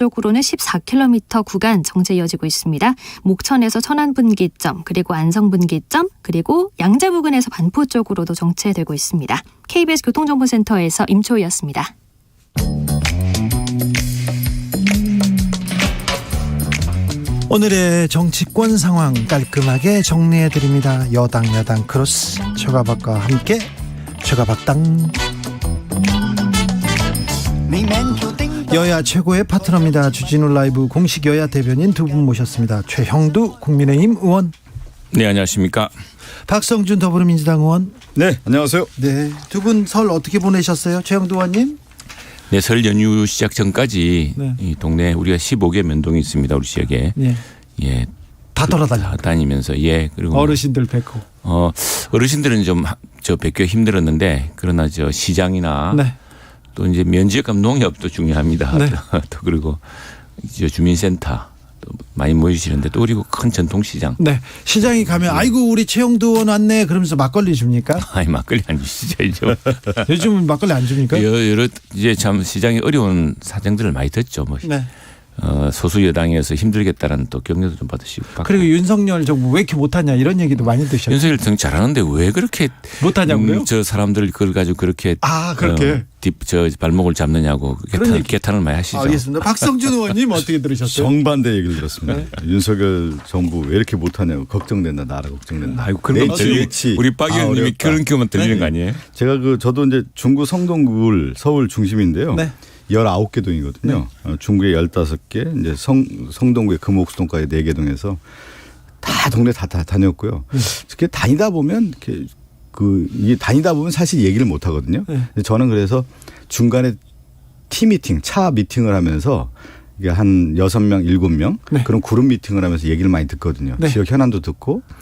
쪽으로는 14km 구간 정체 이어지고 있습니다. 목천에서 천안 분기점, 그리고 안성 분기점, 그리고 양재 부근에서 반포 쪽으로도 정체되고 있습니다. KBS 교통정보센터에서 임초희였습니다. 오늘의 정치권 상황 깔끔하게 정리해 드립니다. 여당 야당 크로스 최가박과 함께 최가박당 여야 최고의 파트너입니다. 주진우 라이브 공식 여야 대변인 두 분 모셨습니다. 최형두 국민의힘 의원, 네 안녕하십니까. 박성준 더불어민주당 의원. 네, 안녕하세요. 네, 두 분 설 어떻게 보내셨어요? 최형두 의원님? 네, 설 연휴 시작 전까지 네. 이 동네 우리가 15개 면동이 있습니다. 우리 지역에 네, 예. 다 돌아다녀. 다 다니면서 예 그리고 어르신들 뵙고. 어 어르신들은 좀 저 뵙기 힘들었는데 그러나 저 시장이나 네, 또 이제 면지역 농협도 중요합니다. 네. 또 그리고 저 주민센터 또 많이 모이시는데 또 그리고 큰 전통시장 네. 시장에 가면 아이고 우리 최형두 의원 왔네 그러면서 막걸리 줍니까? 아니 막걸리 안 주시죠 이제 요즘은 막걸리 안 줍니까? 여러 이제 참 시장이 어려운 사정들을 많이 듣죠. 뭐 네. 어, 소수 여당에서 힘들겠다는 또 격려도 좀 받으시고 받고. 그리고 윤석열 정부 왜 이렇게 못하냐 이런 얘기도 많이 드셨죠. 윤석열 등 잘하는데 왜 그렇게 못하냐고요? 음, 저 사람들 그걸 가지고 그렇게 아, 그렇게? 어, 뒷, 저 발목을 잡느냐고 개탄, 얘기- 개탄을 많이 하시죠. 알겠습니다. 박성준 의원님 어떻게 들으셨어요? 정반대 얘기를 들었습니다. 윤석열 정부 왜 이렇게 못하냐고 걱정된다, 나라 걱정된다. 아이고 그런 거. 우리 박 아, 의원님이 어렵다. 그런 경우만 들리는 네. 거 아니에요? 제가 그 저도 이제 중구 성동구를 서울 중심인데요. 네. 19개 동이거든요. 어, 중구에 15개, 이제 성, 성동구에 금옥수동까지 4개 동에서 다 동네 다, 다 다녔고요. 네. 그게 다니다 보면 이렇게 그 이게 다니다 보면 사실 얘기를 못 하거든요. 네. 저는 그래서 중간에 티 미팅, 차 미팅을 하면서 이게 한 여섯 명 일곱 명 네. 그런 그룹 미팅을 하면서 얘기를 많이 듣거든요. 네. 지역 현안도 듣고 아,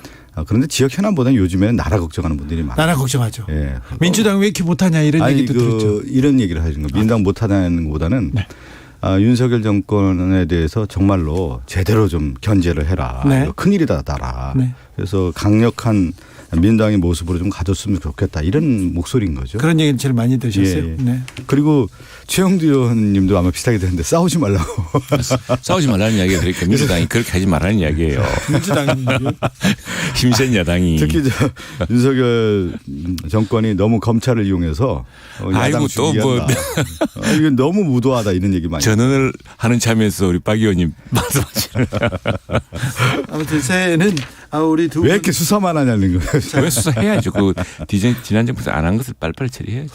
그런데 지역 현안보다는 요즘에는 나라 걱정하는 분들이 많아요. 나라 걱정하죠. 예. 민주당 왜 이렇게 못하냐 이런 아니 얘기도 그 들었죠. 이런 얘기를 하시는 거 민당 못하다는 것보다는 네. 아, 윤석열 정권에 대해서 정말로 제대로 좀 견제를 해라. 네. 이거 큰일이다 나라. 네. 그래서 강력한 민당의 모습으로 좀 가졌으면 좋겠다 이런 목소리인 거죠. 그런 얘기는 제일 많이 들으셨어요. 예, 예. 네. 그리고 최영두 의원님도 아마 비슷하게 되는데 싸우지 말라고. 싸우지 말라는 이야기가 그렇게 민주당이 그렇게 하지 말라는 이야기예요. 민주당이 힘센 야당이. 특히 저 윤석열 정권이 너무 검찰을 이용해서 어, 야당 아이고, 또 뭐. 죽이한다. 어, 이게 너무 무도하다 이런 얘기 많이. 전언을 하는 참에서 우리 박 의원님 말씀하시는 아무튼 새해는 아 우리 두왜분 이렇게 수사만 하냐는 거예요. 왜 수사해야죠. 그 디전, 지난 정부에서 안 한 것을 빨리빨리 처리해야죠.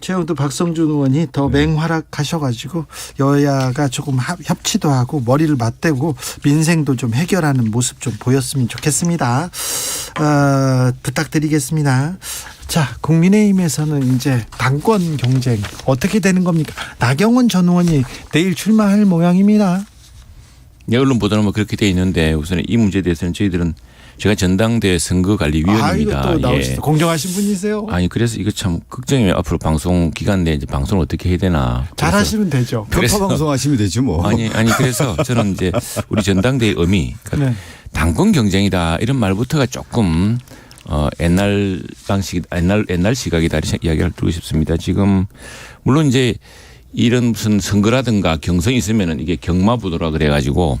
최영두 박성준 의원이 더 네. 맹활약하셔가지고 여야가 조금 합- 협치도 하고 머리를 맞대고 민생도 좀 해결하는 모습 좀 보였으면 좋겠습니다. 어, 부탁드리겠습니다. 자, 국민의힘에서는 이제 당권 경쟁 어떻게 되는 겁니까? 나경원 전 의원이 내일 출마할 모양입니다. 네, 언론 보도는 뭐 그렇게 돼 있는데 우선 이 문제에 대해서는 저희들은 제가 전당대 아, 선거관리위원입니다. 이거 또 예. 공정하신 분이세요. 아니 그래서 이거 참 걱정이에요. 앞으로 방송 기간 내에 이제 방송을 어떻게 해야 되나. 잘하시면 되죠. 편파 방송하시면 되지 뭐. 아니 아니 그래서 저는 이제 우리 전당대의 의미 그러니까 네. 당권 경쟁이다 이런 말부터가 조금 어 옛날 방식 옛날 옛날 시각이다 이런 이야기를 드리고 싶습니다. 지금 물론 이제 이런 무슨 선거라든가 경선이 있으면은 이게 경마부도라 그래가지고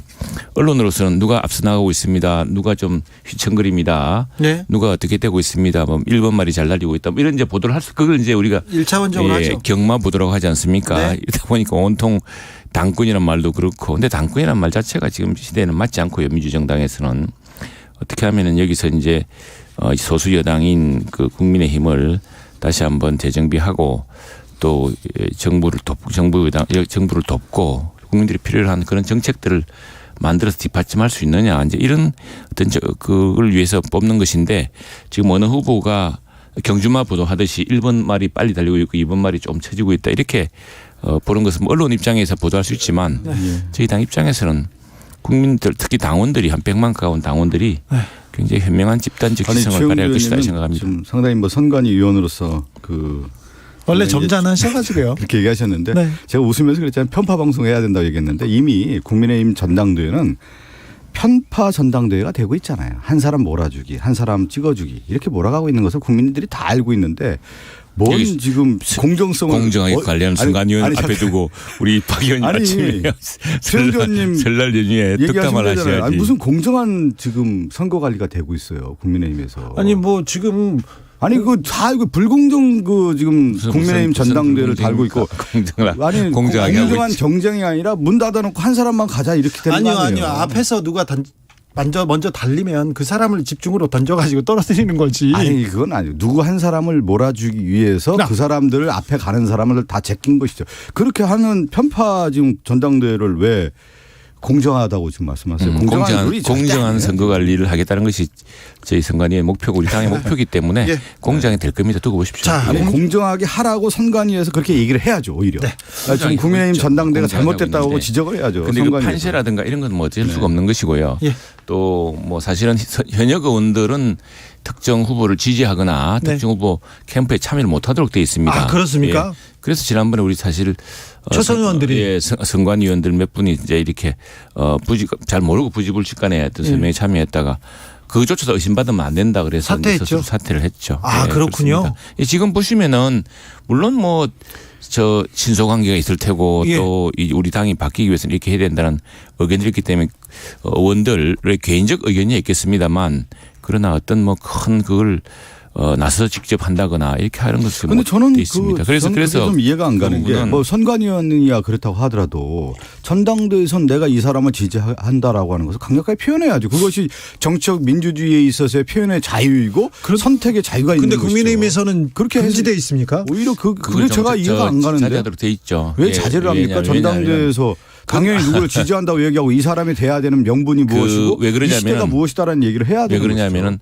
언론으로서는 누가 앞서 나가고 있습니다. 누가 좀 휘청거립니다. 네. 누가 어떻게 되고 있습니다. 뭐 일본 말이 잘 날리고 있다. 뭐 이런 이제 보도를 할 수, 그걸 이제 우리가 1차원적으로 예, 하죠. 경마 보도라고 하지 않습니까? 네. 이러다 보니까 온통 당권이란 말도 그렇고, 근데 당권이란 말 자체가 지금 시대에는 맞지 않고요. 민주정당에서는 어떻게 하면은 여기서 이제 어, 소수 여당인 그 국민의 힘을 다시 한번 재정비하고 또 예, 정부를 돕 정부 여당 정부를 돕고 국민들이 필요한 그런 정책들을 만들어서 뒷받침할 수 있느냐 이제 이런 어떤 저 그걸 위해서 뽑는 것인데 지금 어느 후보가 경주마 보도하듯이 1번 말이 빨리 달리고 있고 2번 말이 좀 처지고 있다 이렇게 어, 보는 것은 뭐 언론 입장에서 보도할 수 있지만 저희 당 입장에서는 국민들 특히 당원들이 한 100만 가까운 당원들이 네. 굉장히 현명한 집단적 최영두 발휘할 것이다 생각합니다. 지금 상당히 뭐 선관위 위원으로서 그 원래 이제 점잖으셔가지고요. 그렇게 얘기하셨는데 네. 제가 웃으면서 그랬잖아요. 편파 방송 해야 된다고 얘기했는데 이미 국민의힘 전당대회는 편파 전당대회가 되고 있잖아요. 한 사람 몰아주기, 한 사람 찍어주기 이렇게 몰아가고 있는 것을 국민들이 다 알고 있는데 뭔 지금 공정성을 공정하게 어, 관리하는 순간위원 앞에 잠깐. 두고 우리 박 의원님 아니, 아침에 최영두 의원님 설날 연휴에 거잖아요. 하셔야지. 아니, 무슨 공정한 지금 선거 관리가 되고 있어요 국민의힘에서. 아니 뭐 지금 아니 그다 이거 불공정 그 지금 무슨- 국민의힘 무슨 전당대회를? 달고 있고 공정을 아니 공정하게 공정한. 경쟁이 아니라 문 닫아놓고 한 사람만 가자 이렇게 되는 아니요 거 아니에요? 아니요 앞에서 누가 던 먼저 먼저 달리면 그 사람을 집중으로 던져가지고 떨어뜨리는 거지. 아니 그건 아니에요. 누구 한 사람을 몰아주기 위해서 나. 그 사람들을 앞에 가는 사람을 다 제낀 것이죠. 그렇게 하는 편파 지금 전당대회를 왜 공정하다고 지금 말씀하세요? 음, 공정한 공정한. 선거 관리를 하겠다는 것이 저희 선관위의 목표고 우리 당의 목표이기 때문에 예. 공정이 될 겁니다. 두고 보십시오. 자, 아니 예. 공- 공정하게 하라고 선관위에서 그렇게 얘기를 해야죠 오히려. 아, 지금 국민의힘 있죠. 공정하게 잘못됐다고. 지적을 해야죠. 근데 그. 판세라든가 이런 건 뭐 어쩔 수가 없는 것이고요. 예. 또뭐 사실은 서- 현역 의원들은 특정 후보를 지지하거나 네. 특정 후보 캠프에 참여를 못하도록 되어 있습니다. 아, 그렇습니까? 예. 그래서 지난번에 우리 사실 어, 초선 선- 의원들이. 예, 선- 선관 위원들 몇 분이 이제 이렇게 어 부지 잘 모르고 부지불식간에 어떤 예. 설명에 참여했다가 그조차도 의심받으면 안 된다 그래서 사퇴했죠? 사퇴를 했죠. 아, 그렇군요. 그렇습니다. 예, 지금 보시면은 물론 뭐저 친소 관계가 있을 테고 예. 또이 우리 당이 바뀌기 위해서는 이렇게 해야 된다는 의견들이 있기 때문에 어, 의원들의 개인적 의견이 있겠습니다만 그러나 어떤 뭐 큰 그걸 어, 나서 직접 한다거나 이렇게 하는 것은 근데 뭐 저는 돼그 있습니다. 그래서 저는 그래서 좀 이해가 안그 가는 게 뭐 선관위원이야 그렇다고 하더라도 전당대회에선 내가 이 사람을 지지한다라고 하는 것을 강력하게 표현해야죠. 그것이 정치적 민주주의에 있어서의 표현의 자유이고 선택의 자유가 있는 근데 것이죠. 국민의힘에서는 그렇게 금지돼 있습니까? 오히려 그 그게 좀 제가 저- 이해가 안 가는데 자제하도록 돼 있죠. 왜 예, 자제를 합니까? 왜냐하면- 전당대회에서 당연히 누구를 지지한다고 얘기하고 이 사람이 돼야 되는 명분이 그 무엇이고 왜 그러냐면은- 이 시대가 무엇이다라는 얘기를 해야 왜 되는 그러냐면은 어,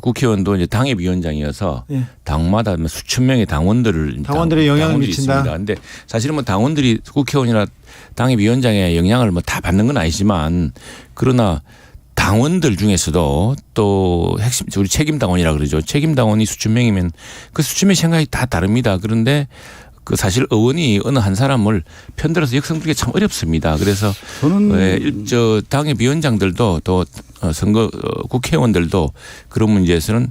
국회의원도 이제 당협위원장이어서 예. 당마다 뭐 수천 명의 당원들을 당원들의 영향을 당원들이 미친다. 있습니다. 근데 사실은 뭐 당원들이 국회의원이나 당협위원장의 영향을 뭐 다 받는 건 아니지만 그러나 당원들 중에서도 또 핵심 우리 책임 당원이라 그러죠. 책임 당원이 수천 명이면 그 수천 명의 생각이 다 다릅니다. 그런데 그 사실 의원이 어느 한 사람을 편들어서 역성 부리기 참 어렵습니다. 그래서 저는 예, 일- 저 당의 위원장들도 또 어, 선거 어, 국회의원들도 그런 문제에서는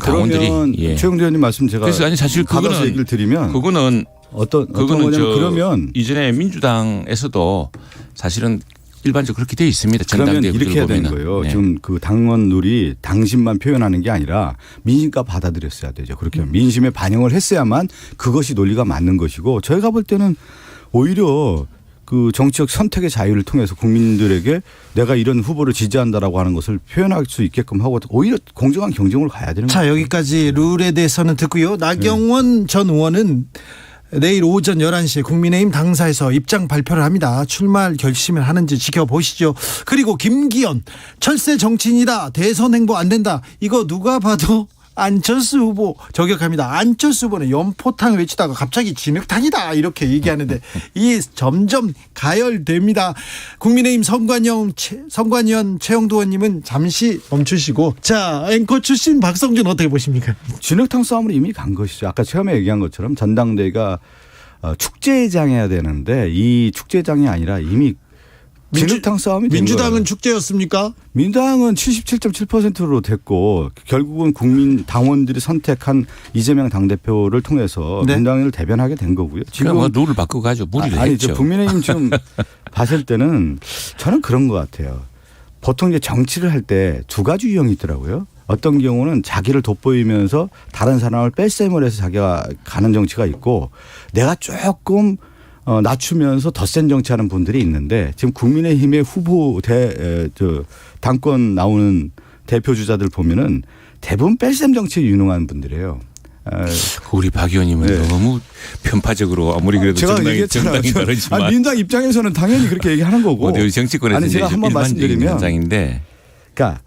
당원들이 예. 최영재 의원님 말씀 제가 그래서 아니 사실 그거는 얘기를 드리면 그거는 어떤 어떤 그거는 저 그러면 이전에 민주당에서도 사실은 일반적으로 그렇게 되어 있습니다. 그러면 이렇게 해야 되는 보면은. 거예요. 네. 지금 그 당원룰이 당심만 표현하는 게 아니라 민심과 받아들였어야 되죠. 그렇게 음. 민심에 반영을 했어야만 그것이 논리가 맞는 것이고 저희가 볼 때는 오히려 그 정치적 선택의 자유를 통해서 국민들에게 내가 이런 후보를 지지한다라고 하는 것을 표현할 수 있게끔 하고 오히려 공정한 경쟁으로 가야 되는 자 거죠. 여기까지 룰에 대해서는 듣고요. 나경원 전 의원은 내일 오전 11시에 국민의힘 당사에서 입장 발표를 합니다. 출마할 결심을 하는지 지켜보시죠. 그리고 김기현 철새 정치인이다. 대선 행보 안 된다. 이거 누가 봐도 안철수 후보 저격합니다. 안철수 후보는 연포탕 외치다가 갑자기 진흙탕이다 이렇게 얘기하는데 이 점점 가열됩니다. 국민의힘 선관영 최- 선관위원 최영도 의원님은 잠시 멈추시고 자 앵커 출신 박성준 어떻게 보십니까? 진흙탕 싸움으로 이미 간 것이죠. 아까 처음에 얘기한 것처럼 전당대회가 어, 축제장해야 되는데 이 축제장이 아니라 이미 진흙탕 싸움이 된 민주당은 거예요. 축제였습니까? 민주당은 77.7%로 됐고 결국은 국민 당원들이 선택한 이재명 당대표를 통해서 네. 민주당을 대변하게 된 거고요. 지금 뭐 룰을 바꾸고 가죠. 무리를 아, 아니 했죠. 저 국민의힘 지금 봤을 때는 저는 그런 것 같아요. 보통 이제 정치를 할 때 두 가지 유형이 있더라고요. 어떤 경우는 자기를 돋보이면서 다른 사람을 뺄셈을 해서 자기가 가는 정치가 있고 내가 조금 어, 낮추면서 더 센 정치하는 분들이 있는데 지금 국민의힘의 후보 대, 저, 당권 나오는 대표 주자들 보면은 대부분 뺄셈 정치에 유능한 분들이에요. 아, 우리 박 의원님은 네. 너무 편파적으로 아무리 그래도 제가 정당이. 정당이 저- 다르지만 아니, 민주당 입장에서는 당연히 그렇게 얘기하는 거고. 어디 정치권에서 아니, 제가 한번 말씀드리면 현상인데 그러니까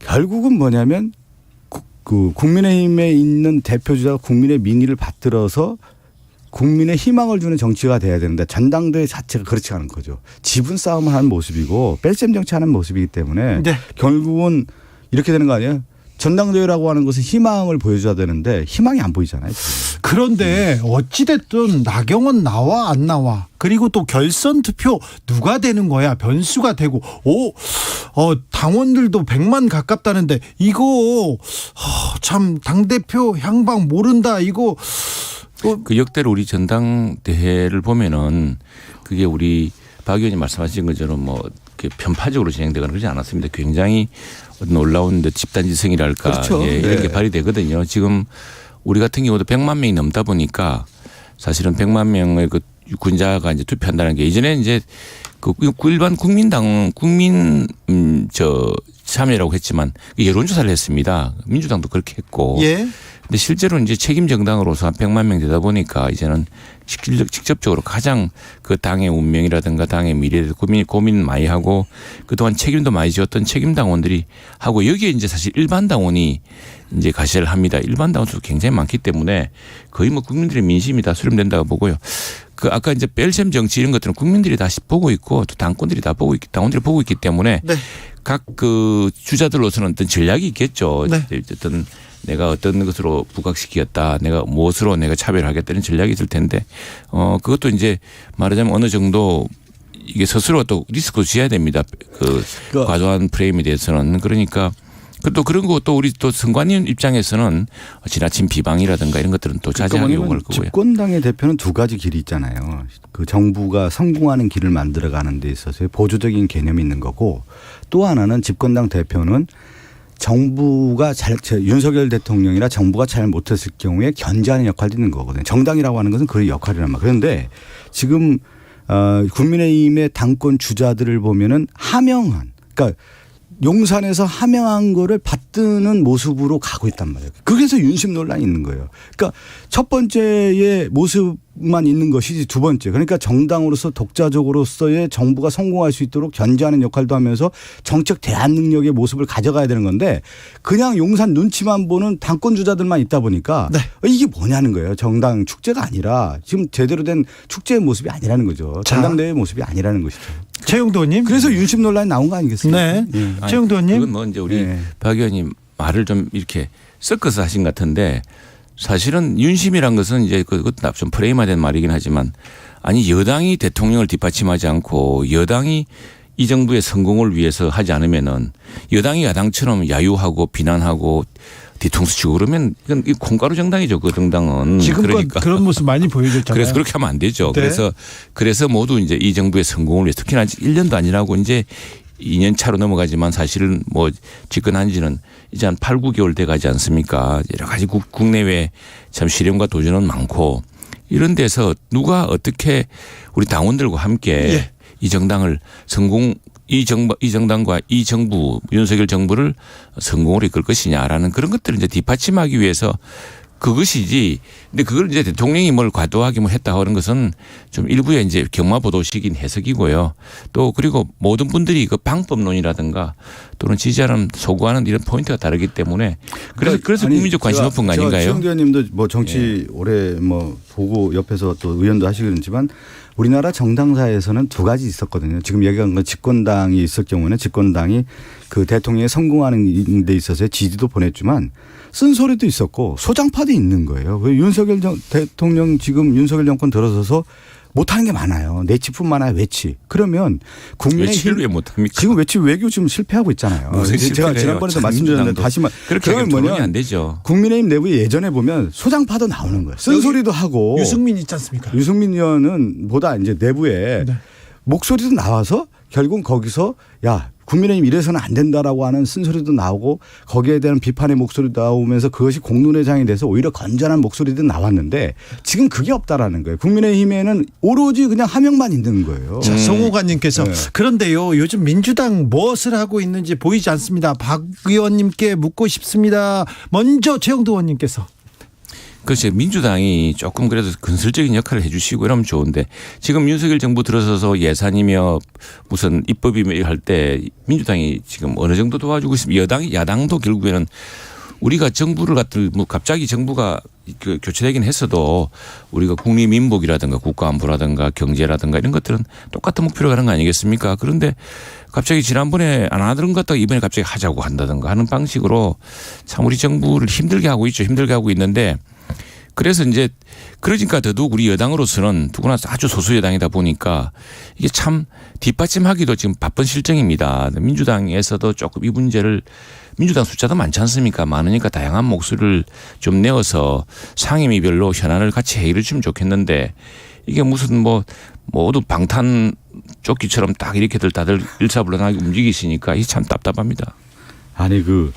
결국은 뭐냐면 구- 그 국민의힘에 있는 대표주자가 국민의 민의를 받들어서 국민의 희망을 주는 정치가 돼야 되는데 전당대회 자체가 그렇지 않은 거죠. 지분 싸움을 하는 모습이고 뺄셈 정치하는 모습이기 때문에 네. 결국은 이렇게 되는 거 아니에요? 전당대회라고 하는 것은 희망을 보여줘야 되는데 희망이 안 보이잖아요. 지금. 그런데 어찌됐든 나경원 나와 안 나와 그리고 또 결선 투표 누가 되는 거야 변수가 되고 오 어, 당원들도 100만 가깝다는데 이거 어, 참 당 대표 향방 모른다 이거 어, 그 역대로 우리 전당대회를 보면은 그게 우리 박 의원님 말씀하신 것처럼 뭐 이렇게 편파적으로 진행되거나 그러지 않았습니다. 굉장히 놀라운 집단지성이랄까 그렇죠. 예, 이런 네. 게 발휘되거든요. 지금 우리 같은 경우도 100만 명이 넘다 보니까 사실은 100만 명의 그 군자가 이제 투표한다는 게 이전에 이제 그 일반 국민당 국민 음저 참여라고 했지만 그 여론조사를 했습니다. 민주당도 그렇게 했고. 예 근데 실제로 이제 책임 정당으로서 한 100만 명 되다 보니까 이제는 직접- 직접적으로 가장 그 당의 운명이라든가 당의 미래에 대해서 고민, 고민 많이 하고 그동안 책임도 많이 지었던 책임 당원들이 하고 여기에 이제 사실 일반 당원이 이제 가시를 합니다. 일반 당원도 굉장히 많기 때문에 거의 뭐 국민들의 민심이 다 수렴된다고 보고요. 그 아까 이제 벨셈 정치 이런 것들은 국민들이 다 보고 있고 또 당권들이 다 보고 있기 당원들이 보고 있기 때문에 네. 각그 주자들로서는 어떤 전략이 있겠죠. 네. 어떤 내가 어떤 것으로 부각시키겠다. 내가 무엇으로 내가 차별하겠다는 전략이 있을 텐데 어 그것도 이제 말하자면 어느 정도 이게 스스로 또 리스크도 지어야 됩니다. 그 그러니까- 과도한 프레임에 대해서는 그러니까 그또 그런 거 또 우리 또 선관위 입장에서는 지나친 비방이라든가 이런 것들은 또 그러니까 요구할 뭐냐면 거고요. 집권당의 대표는 두 가지 길이 있잖아요. 그 정부가 성공하는 길을 만들어가는 데 있어서의 보조적인 개념이 있는 거고 또 하나는 집권당 대표는 정부가 잘 제- 윤석열 대통령이나 정부가 잘 못했을 경우에 견제하는 역할도 있는 거거든요. 정당이라고 하는 것은 그 역할이란 말. 그런데 지금 어, 국민의힘의 당권 주자들을 보면은 하명한 그러니까 용산에서 하명한 거를 받드는 모습으로 가고 있단 말이에요. 그래서 윤심 논란이 있는 거예요. 그러니까 첫 번째의 모습만 있는 것이지 두 번째. 그러니까 정당으로서 독자적으로서의 정부가 성공할 수 있도록 견제하는 역할도 하면서 정책 대안 능력의 모습을 가져가야 되는 건데 그냥 용산 눈치만 보는 당권 주자들만 있다 보니까 네. 이게 뭐냐는 거예요. 정당 축제가 아니라 지금 제대로 된 축제의 모습이 아니라는 거죠. 자. 전당대회 모습이 아니라는 것이죠. 최영도님 그래서 윤심 논란이 나온 거 아니겠습니까? 네 예. 아니, 최영도님 그건 뭐 이제 우리 예. 박 의원님 말을 좀 이렇게 섞어서 하신 것 같은데 사실은 윤심이란 것은 이제 그것도 좀 프레임화된 말이긴 하지만 아니 여당이 대통령을 뒷받침하지 않고 여당이 이 정부의 성공을 위해서 하지 않으면은 여당이 야당처럼 야유하고 비난하고 뒤통수 치고 그러면 이건 이 콩가루 정당이죠 그 정당은 지금껏 그러니까 그런 모습 많이 보여줬잖아요. 그래서 그렇게 하면 안 되죠. 네. 그래서 그래서 모두 이제 이 정부의 성공을 위해 서 특히나 아직 1년도 아니라고 이제 2년 차로 넘어가지만 사실은 뭐 집권한 지는 이제 한 8, 9개월 돼 가지 않습니까? 여러 가지 국, 국내외 참 시련과 도전은 많고 이런 데서 누가 어떻게 우리 당원들과 함께 예. 이 정당을 성공 이 정부 이 정당과 이 정부 윤석열 정부를 성공으로 이끌 것이냐라는 그런 것들을 이제 뒷받침하기 위해서 그것이지. 근데 그걸 이제 대통령이 뭘 과도하게 뭐 했다 하는 것은 좀 일부의 이제 경마 보도식인 해석이고요. 또 그리고 모든 분들이 그 방법론이라든가 또는 지지하는 소구하는 이런 포인트가 다르기 때문에 그래서 그래서 아니, 국민적 관심 높은 거 아닌가요? 예. 최영대 의원님도 뭐 정치 오래 뭐 보고 옆에서 또 의원도 하시겠지만 우리나라 정당사에서는 두 가지 있었거든요. 지금 얘기한 건 집권당이 있을 경우는 집권당이 그 대통령이 성공하는 데 있어서의 지지도 보냈지만 쓴소리도 있었고 소장파도 있는 거예요. 그 윤석열 정- 대통령 지금 윤석열 정권 들어서서 못하는 게 많아요. 내치뿐만 아니라 외치. 그러면 국민의힘 외치를 왜 못합니까? 지금 외치 외교 지금 실패하고 있잖아요. 제가? 지난번에도 말씀드렸는데 민주당도. 다시 말 그렇게 뭐냐 안 되죠. 국민의힘 내부에 예전에 보면 소장파도 나오는 거예요. 쓴소리도 하고 유승민 있지 않습니까? 유승민 의원은 보다 이제 내부에 네. 목소리도 나와서 결국 거기서 야 국민의힘 이래서는 안 된다라고 하는 쓴소리도 나오고 거기에 대한 비판의 목소리도 나오면서 그것이 공론회장이 돼서 오히려 건전한 목소리도 나왔는데 지금 그게 없다라는 거예요. 국민의힘에는 오로지 그냥 하명만 있는 거예요. 자, 송호관님께서 네. 그런데요 요즘 민주당 무엇을 하고 있는지 보이지 않습니다. 박 의원님께 묻고 싶습니다. 먼저 최영도 의원님께서 그렇죠. 민주당이 조금 그래도 건설적인 역할을 해 주시고 이러면 좋은데 지금 윤석열 정부 들어서서 예산이며 무슨 입법이며 할 때 민주당이 지금 어느 정도 도와주고 있습니다. 여당이 야당도 결국에는 우리가 정부를 갖들 뭐 갑자기 정부가 그 교체되긴 했어도 우리가 국립민복이라든가 국가안보라든가 경제라든가 이런 것들은 똑같은 목표로 가는 거 아니겠습니까? 그런데 갑자기 지난번에 안 하던 것 같다가 이번에 갑자기 하자고 한다든가 하는 방식으로 참 우리 정부를 힘들게 하고 있죠. 힘들게 하고 있는데 그래서 이제 그러니까 더더욱 우리 여당으로서는 누구나 아주 소수 여당이다 보니까 이게 참 뒷받침하기도 지금 바쁜 실정입니다. 민주당에서도 조금 이 문제를 민주당 숫자도 많지 않습니까? 많으니까 다양한 목소리를 좀 내어서 상임위별로 현안을 같이 회의를 주면 좋겠는데 이게 무슨 뭐 모두 방탄 조끼처럼 딱 이렇게들 다들 일사불란하게 움직이시니까 이게 참 답답합니다. 아니 그.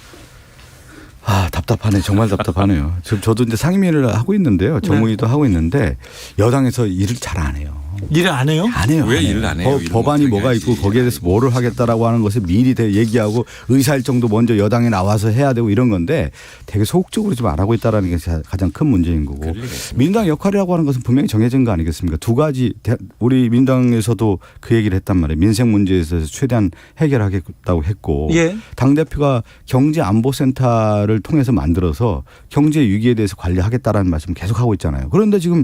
아 답답하네 정말 답답하네요. 지금 저도 이제 상임위를 하고 있는데요. 정무위도 하고 있는데 여당에서 일을 잘 안 해요. 일을 안 해요? 안 해요. 왜 안 해요. 일을 안 해요? 법 안이 못하게 뭐가 해야지. 있고 거기에 대해서 뭐를 하겠다라고 하는 것을 미리 대- 얘기하고 의사일정도 먼저 여당에 나와서 해야 되고 이런 건데 되게 소극적으로 좀안 하고 있다라는 게 자- 가장 큰 문제인 거고? 민당 역할이라고 하는 것은 분명히 정해진 거 아니겠습니까? 두 가지 대- 우리 민당에서도 그 얘기를 했단 말이에요. 민생 문제에서 최대한 해결하겠다고 했고 예. 당 대표가 경제 안보 센터를 통해서 만들어서 경제 위기에 대해서 관리하겠다라는 말씀 계속 하고 있잖아요. 그런데 지금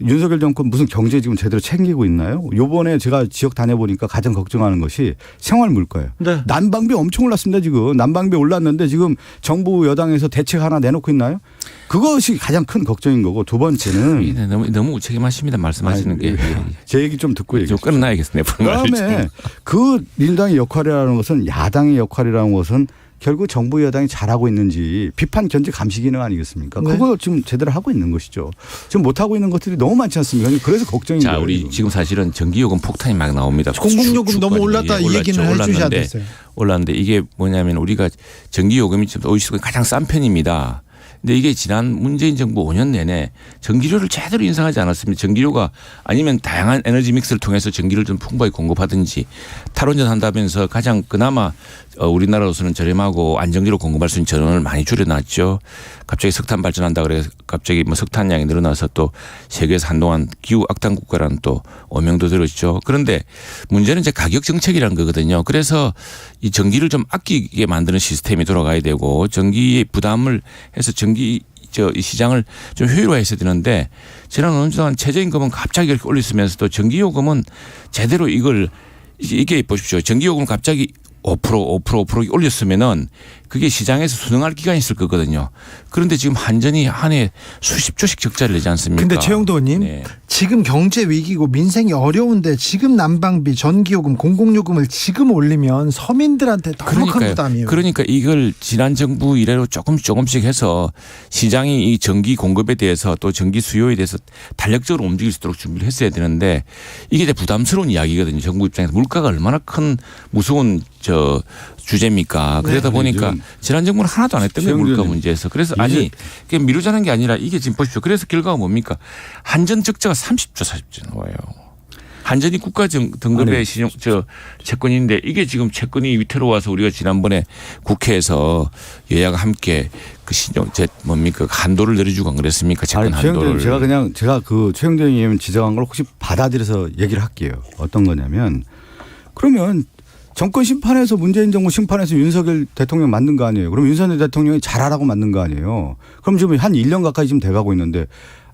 윤석열 정권 무슨 경제 지금 제대로 챙기고 있나요? 요번에 제가 지역 다녀보니까 가장 걱정하는 것이 생활 물가예요. 네. 난방비 엄청 올랐습니다, 지금. 난방비 올랐는데 지금 정부 여당에서 대책 하나 내놓고 있나요? 그것이 가장 큰 걱정인 거고 두 번째는 이게 너무 너무 우책임하십니다. 말씀하시는 아니, 게. 제 얘기 좀 듣고 얘기해 좀 끊어놔야겠네. 그다음에 그 민당의 역할이라는 것은 야당의 역할이라는 것은 결국 정부 여당이 잘하고 있는지 비판 견제 감시 기능 아니겠습니까? 네. 그거 지금 제대로 하고 있는 것이죠. 지금 못 하고 있는 것들이 너무 많지 않습니까? 그래서 걱정인 자. 우리 지금. 지금 사실은 전기요금 폭탄이 막 나옵니다. 공공요금 축- 너무 축- 올랐다 이. 얘기는 해주셔야 올랐는데 됐어요. 올랐는데 이게 뭐냐면 우리가 전기요금이 지금 OECD 가장 싼 편입니다. 근데 이게 지난 문재인 정부 5년 내내 전기료를 제대로 인상하지 않았습니다. 전기료가 아니면 다양한 에너지 믹스를 통해서 전기를 좀 풍부하게 공급하든지 탈원전 한다면서 가장 그나마 어, 우리나라로서는 저렴하고 안정기로 공급할 수 있는 전원을 많이 줄여놨죠. 갑자기 석탄 발전한다 그래서 갑자기 뭐 석탄량이 늘어나서 또 세계에서 한동안 기후 악당 국가라는 또 오명도 들었죠. 그런데 문제는 이제 가격 정책이라는 거거든요. 그래서 이 전기를 좀 아끼게 만드는 시스템이 돌아가야 되고 전기의 부담을 해서 전기 저 이 시장을 좀 효율화했어야 되는데 지난 5년 동안 최저임금은 갑자기 이렇게 올리면서도 전기요금은 제대로 이걸 이게- 보십시오. 전기요금을 갑자기 5% 5% 5% 올렸으면은 그게 시장에서 순응할 기간이 있을 거거든요. 그런데 지금 한전이 한 해 수십 조씩 적자를 내지 않습니까? 근데 최영도 의원 네. 지금 경제 위기고 민생이 어려운데 지금 난방비, 전기요금, 공공요금을 지금 올리면 서민들한테 너무 큰 부담이에요. 그러니까 이걸 지난 정부 이래로 조금 조금씩 해서 시장이 이 전기 공급에 대해서 또 전기 수요에 대해서 탄력적으로 움직일 수 있도록 준비를 했어야 되는데 이게 부담스러운 이야기거든요. 정부 입장에서 물가가 얼마나 큰 무서운 저 주제입니까? 그러다 네. 보니까 아니, 지난 정부는 하나도 안 했던 거예요. 물가. 문제에서. 그래서 아니 그게 미루자는 게 아니라 이게 지금 보십시오. 그래서 결과가 뭡니까? 한전 적자가 30조 40조 나와요. 한전이 국가 등- 등급의 아니. 신용 저 채권인데 이게 지금 채권이 위태로워서 우리가 지난번에 국회에서 여야가 함께 그 신용 제 뭡니까 한도를 내려주고 안 그랬습니까 채권 아니, 한도를 제가 그냥 제가 그 최영대 의원 지적한 걸 혹시 받아들여서 얘기를 할게요. 어떤 거냐면 그러면 정권 심판에서 문재인 정부 심판에서 윤석열 대통령 만든 거 아니에요. 그럼 윤석열 대통령이 잘하라고 만든 거 아니에요. 그럼 지금 한 1년 가까이 지금 돼가고 있는데 이-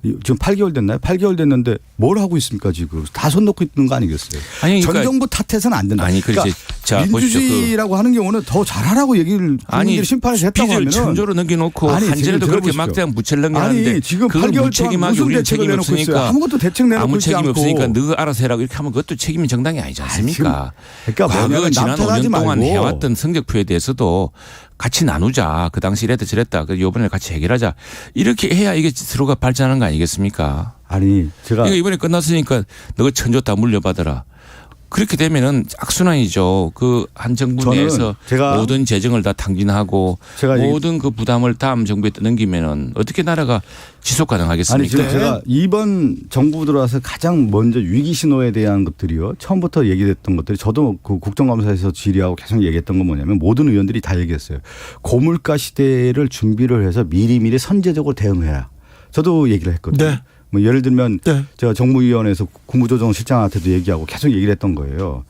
지금 8개월 됐나요? 8개월 됐는데 뭘 하고 있습니까 지금? 다 손 놓고 있는 거 아니겠어요? 아니, 그러니까 전 정부 탓해서는 안 된다. 아니, 그렇지. 자, 보십시오. 그- 민주주의라고 하는 경우는 더 잘하라고 얘기를 국민들이 심판에서 했다고 하면 천조로 넘겨놓고 아니, 지금 그렇게. 막대한 넘겨놨는데 아니 지금 그건 8개월 동안 무슨 대책을 내놓고 있어요. 아무것도 대책 내놓고 아무 않고. 없으니까 너 알아서 해라고 이렇게 하면 그것도 책임이 정당이 아니지 않습니까? 지금 그러니까 과거 지난 남탓하지 5년 동안. 해왔던 성적표에 대해서도 같이 나누자. 그 당시 이랬다 저랬다. 그 이번에 같이 해결하자. 이렇게 해야 이게 서로가 발전하는 거 아니겠습니까? 아니 제가 이거 이번에 끝났으니까 너가 천조 다 물려받아라. 그렇게 되면은 악순환이죠. 그 한 정부 내에서 제가 모든 재정을 다 탕진하고 모든 그 부담을 다음 정부에 넘기면은 어떻게 나라가 지속 아니 가능하겠습니까? 지금 제가 이번 정부 들어와서 가장 먼저 위기 신호에 대한 것들이요 처음부터 얘기했던 것들이 저도 그 국정감사에서 질의하고 계속 얘기했던 건 뭐냐면 모든 의원들이 다 얘기했어요 고물가 시대를 준비를 해서 미리미리 선제적으로 대응해라 저도 얘기를 했거든요 네. 뭐 예를 들면 네. 제가 정무위원회에서 국무조정실장한테도 얘기하고 계속 얘기를 했던 거예요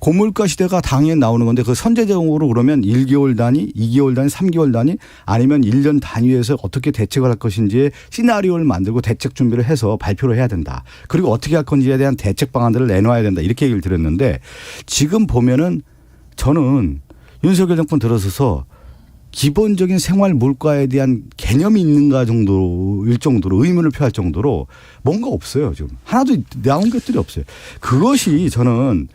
고물가 시대가 당연히 나오는 건데 그 선제적으로 그러면 1개월 단위, 2개월 단위, 3개월 단위 아니면 1년 단위에서 어떻게 대책을 할 것인지 시나리오를 만들고 대책 준비를 해서 발표를 해야 된다. 그리고 어떻게 할 건지에 대한 대책 방안들을 내놓아야 된다. 이렇게 얘기를 드렸는데 지금 보면은 저는 윤석열 정권 들어서서 기본적인 생활 물가에 대한 개념이 있는가 정도일 정도로 의문을 표할 정도로 뭔가 없어요 지금. 하나도 나온 것들이 없어요. 그것이 저는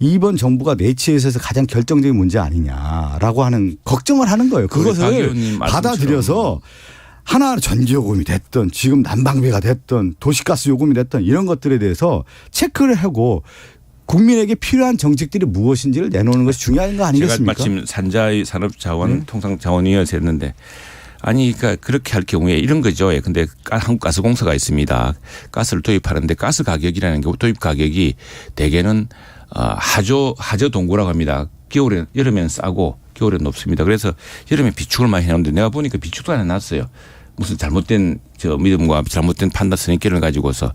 이번 정부가 내치에 있어서 가장 결정적인 문제 아니냐라고 하는 걱정을 하는 거예요. 그 그것을 받아들여서 하나 전기 요금이 됐든 지금 난방비가 됐든 도시가스 요금이 됐든 이런 것들에 대해서 체크를 하고 국민에게 필요한 정책들이 무엇인지를 내놓는 것이 중요한 거 제가 아니겠습니까? 마침 산자의 산업자원 네. 통상자원위원회에서 했는데 아니 그러니까 그렇게 할 경우에 이런 거죠. 예, 근데 가- 한국가스공사가 있습니다. 가스를 도입하는데 가스 가격이라는 게 도입 가격이 대개는 어, 하조 하저 동구라고 합니다. 겨울에 여름엔 싸고 겨울엔 높습니다. 그래서 여름에 비축을 많이 해놓는데 내가 보니까 비축도 안 해놨어요. 무슨 잘못된 저 믿음과 잘못된 판단 선입견을 가지고서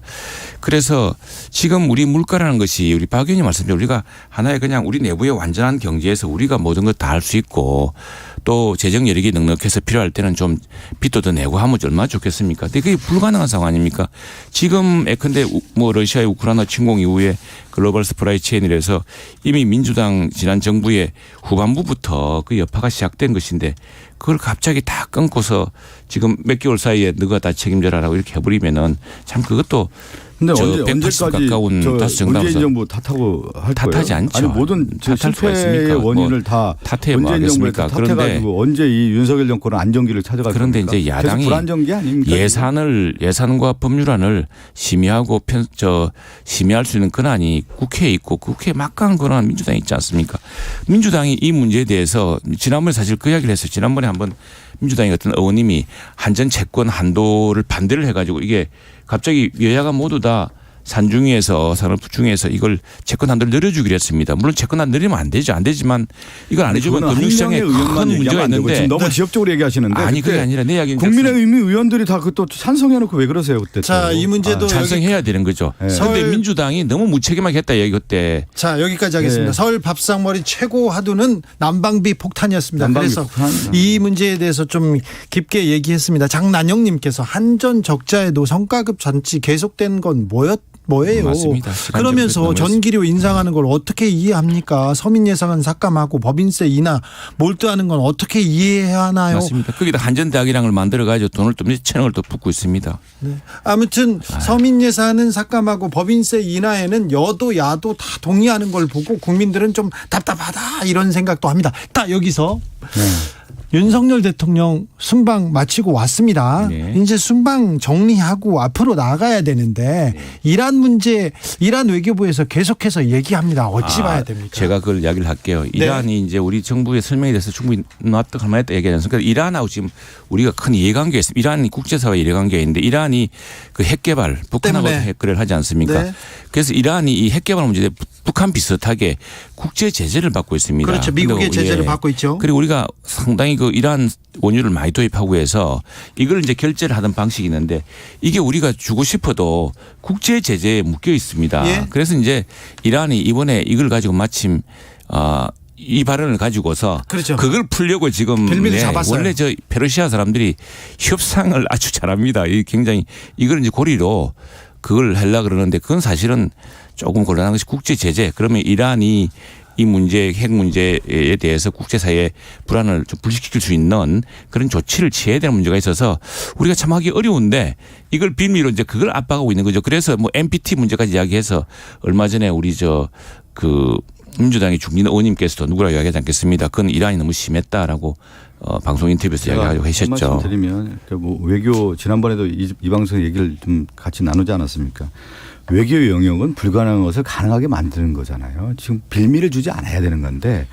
그래서 지금 우리 물가라는 것이 우리 박 의원님 말씀대로 우리가 하나의 그냥 우리 내부의 완전한 경제에서 우리가 모든 것다할 수 있고 또 재정 여력이 넉넉해서 필요할 때는 좀 빚도 더 내고 하면 얼마나 좋겠습니까? 근데 그게 불가능한 상황 아닙니까? 지금 예컨대 우- 뭐 러시아의 우크라이나 침공 이후에 글로벌 스프라이 체인이라서 이미 민주당 지난 정부의 후반부부터 그 여파가 시작된 것인데 그걸 갑자기 다 끊고서 지금 몇 개월 사이에 너가 다 책임져라라고 이렇게 해버리면은 참 그것도 근데 저 언제 180 언제까지 가까운 저 다수 정당에서 문재인 정부 탓하고 할 탓하지 거예요? 않죠. 아니 모든 저 탓할 수가 실패의? 뭐 원인을 다 탓해 뭐 문재인 정부에 하겠습니까? 탓해가지고 그런데 언제 이 윤석열 정권은 안정기를 찾아갈 그런데 겁니까? 이제 야당이 불안정기 아닙니까? 예산을 예산과 법률안을 심의하고 편, 저 심의할 수 있는 권한이 국회에 있고 국회에 막강한 권한 민주당이 있지 않습니까? 민주당이 이 문제에 대해서 지난번에 사실 그 이야기를 했어요. 지난번에 한번 민주당의 어떤 의원님이 한전 채권 한도를 반대를 해가지고 이게 갑자기 여야가 모두 다 산중위에서 산업부중에서 이걸 채권 한도를 늘려주기로 했습니다. 물론 채권 한도 늘리면 안 되죠. 안 되지만 이걸 안 해주면 금융시장에 큰 문제가 있는데 지금 너무 지역적으로 얘기하시는데 아니 그게 아니라 내 이야기는 국민의힘 의원들이 다 그것도 찬성해놓고 왜 그러세요 그때? 자, 또. 이 문제도 아, 찬성해야 되는 거죠. 네. 그런데 서울- 민주당이 너무 무책임하게 했다 얘기 그때. 자 여기까지 하겠습니다. 네. 서울 밥상머리 최고 화두는 난방비 폭탄이었습니다. 난방비 그래서 폭탄. 이 문제에 대해서 좀 깊게 얘기했습니다. 장난영님께서 한전 적자에도 성과급 잔치 계속된 건 뭐였? 뭐예요? 맞습니다. 그러면서 전기료 인상하는 걸 어떻게 이해합니까? 서민 예산은 삭감하고 법인세 인하 몰두하는 건 어떻게 이해해야 하나요? 맞습니다. 거기다 한전대학이랑을 만들어 가지고 돈을 또 몇천억을 또 붓고 있습니다. 아무튼 서민 예산은 삭감하고 법인세 인하에는 여도 야도 다 동의하는 걸 보고 국민들은 좀 답답하다 이런 생각도 합니다. 딱 여기서 네. 윤석열 대통령 순방 마치고 왔습니다. 네. 이제 순방 정리하고 앞으로 나가야 되는데 이란 문제 이란 외교부에서 계속해서 얘기합니다. 어찌 아, 봐야 됩니까? 제가 그걸 이야기를 할게요. 이란이 이제 우리 정부의 설명에 대해서 충분히 놨다 갈만했다 얘기하지 않습니까? 이란하고 지금 우리가 큰 이해관계가 있습니다. 이란이 국제사회 이해관계가 있는데 이란이 그 핵개발 북한하고. 핵거래를 하지 않습니까? 네. 그래서 이란이 이 핵개발 문제에 북한 비슷하게 국제 제재를 받고 있습니다. 그렇죠. 미국의 제재를 예. 받고 있죠. 그리고 우리가 상 당히 그 이란 원유를 많이 도입하고 해서 이걸 이제 결제를 하던 방식이 있는데 이게 우리가 주고 싶어도 국제 제재에 묶여 있습니다. 예. 그래서 이제 이란이 이번에 이걸 가지고 마침 어, 이 발언을 가지고서 그렇죠. 걸 풀려고 지금 네, 잡았어요. 원래 저 페르시아 사람들이 협상을 아주 잘합니다. 이 굉장히 이걸 이제 고리로 그걸 하려 그러는데 그건 사실은 조금 곤란한 것이 국제 제재. 그러면 이란이 이 문제 핵 문제에 대해서 국제사회의 불안을 좀 불식시킬 수 있는 그런 조치를 취해야 되는 문제가 있어서 우리가 참 하기 어려운데 이걸 빌미로 이제 그걸 압박하고 있는 거죠. 그래서 뭐 MPT 문제까지 이야기해서 얼마 전에 우리 저그 민주당의 중진 의원님께서도 누구라 이야기하지 않겠습니다. 그건 이란이 너무 심했다라고 어, 방송 인터뷰에서 이야기하고 하셨죠. 말씀드리면 뭐 외교 지난번에도 이, 이 방송 얘기를 좀 같이 나누지 않았습니까? 외교 영역은 불가능한 것을 가능하게 만드는 거잖아요. 지금 빌미를 주지 않아야 되는 건데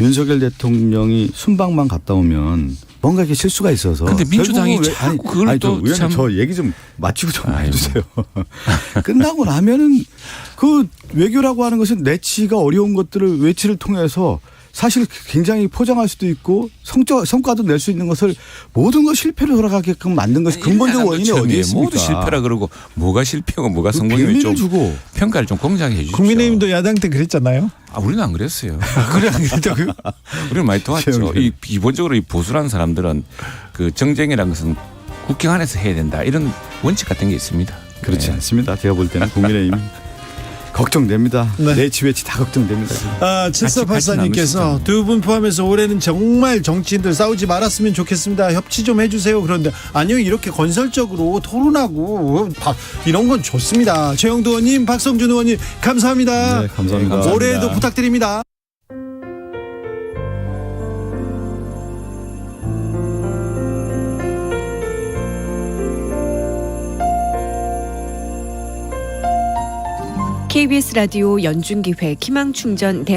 윤석열 대통령이 순방만 갔다 오면 뭔가 이렇게 실수가 있어서. 근데 민주당이 왜- 자꾸 그걸 아니, 또 참- 저 얘기 좀 마치고 좀 아이고. 해주세요. 끝나고 나면은 그 외교라고 하는 것은 내치가 어려운 것들을 외치를 통해서 사실 굉장히 포장할 수도 있고 성적 성과도 낼 수 있는 것을 모든 걸 실패로 돌아가게끔 만든 것이 근본적 원인이 어디에 있습니까? 모두 실패라 그러고 뭐가 실패고 뭐가 성공이면 비밀을 좀 주고 평가를 좀 공정하게 해 주십시오. 국민의힘도 야당 때 그랬잖아요. 아, 우리는 안 그랬어요. 그래 안 그랬다고요? 우리는 많이 도왔죠. 이 기본적으로 이 보수라는 사람들은 그 정쟁이라는 것은 국경 안에서 해야 된다 이런 원칙 같은 게 있습니다. 그렇지 네. 않습니다. 제가 볼 때는 국민의힘 걱정됩니다. 네. 내치 외치 다 걱정됩니다. 지금. 아, 같이 나눌 수 7484님께서 있다면. 두분 포함해서 올해는 정말 정치인들 싸우지 말았으면 좋겠습니다. 협치 좀 해주세요. 그런데 아니요 이렇게 건설적으로 토론하고 바- 이런 건 좋습니다. 최영도 의원님, 박성준 의원님 감사합니다. 네, 감사합니다. 감사합니다. 올해도 부탁드립니다. KBS 라디오 연중기획 희망충전